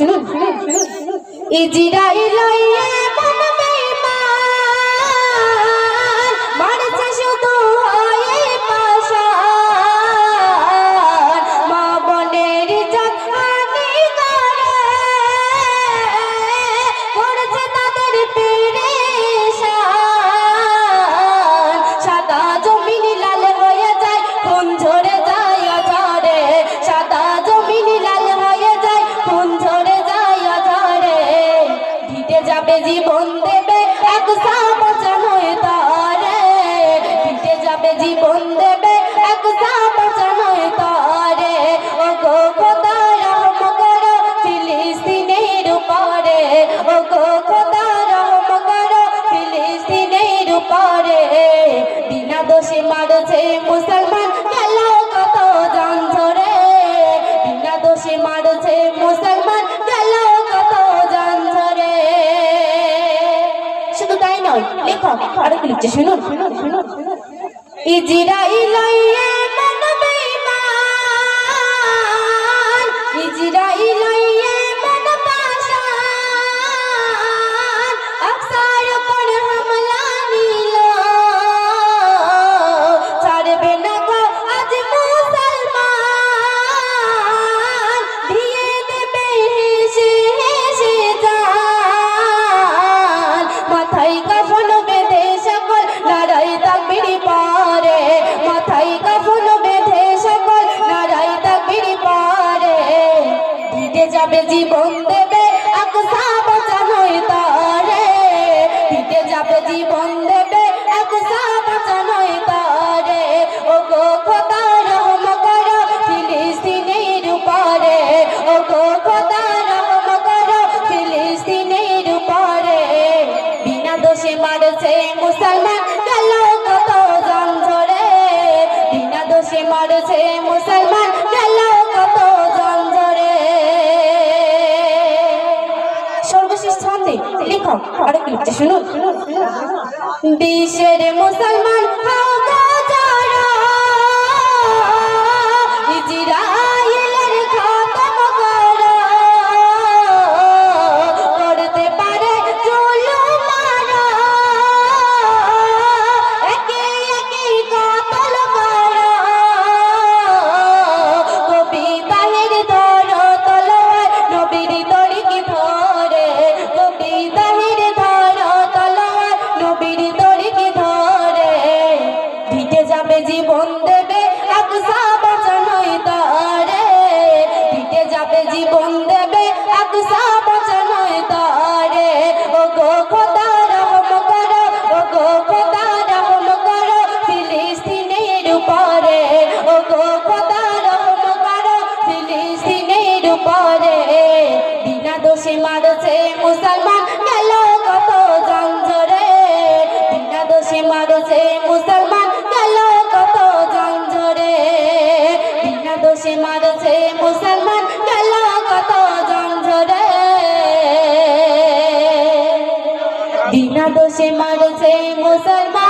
শুনুন শুনুন ইজিরাইল জীবন দেবে, এক সাময় তারে। দিতে যাবে, জীবন দেবে, এক সাময় তারে। ও গো খোদা, রহম করো ফিলিস্তিনের উপরে। ও গো খোদা, রহম করো ফিলিস্তিনের উপরে। বিনা দোষে মারছে মুসলমান আরে কি থেকে যাবে জীবন দেবে আকসা বাঁচানোই তারে থেকে যাবে জীবন দেবে আকসা বাঁচানোই তারে ও গো খোদা, রহম করো ফিলিস্তিনের উপরে। ও গো খোদা, রহম করো ফিলিস্তিনের উপরে। বিনা দোষে মারছে মুসলমান বিশ্বের মুসলমান Nada se mal, se mal, se.